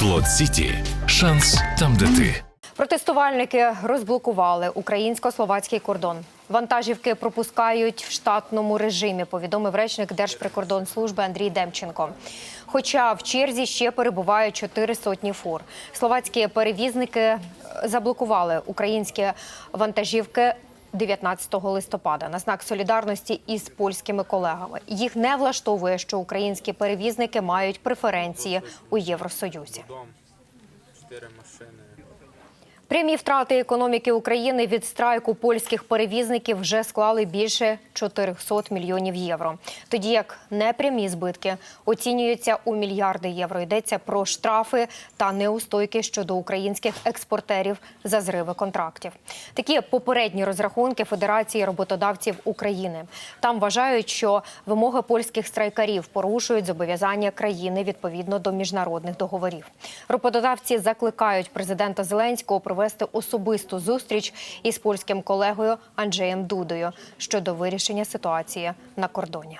Слот Сіті. Шанс там, де ти. Протестувальники розблокували українсько-словацький кордон. Вантажівки пропускають в штатному режимі, повідомив речник Держприкордонслужби Андрій Демченко. Хоча в черзі ще перебувають чотири сотні фур. Словацькі перевізники заблокували українські вантажівки 19 листопада на знак солідарності із польськими колегами. Їх не влаштовує, що українські перевізники мають преференції у Євросоюзі. чотири машини. Прямі втрати економіки України від страйку польських перевізників вже склали більше 400 мільйонів євро. Тоді як непрямі збитки оцінюються у мільярди євро. Йдеться про штрафи та неустойки щодо українських експортерів за зриви контрактів. Такі попередні розрахунки Федерації роботодавців України. Там вважають, що вимоги польських страйкарів порушують зобов'язання країни відповідно до міжнародних договорів. Роботодавці закликають президента Зеленського провести особисту зустріч із польським колегою Анджеєм Дудою щодо вирішення ситуації на кордоні.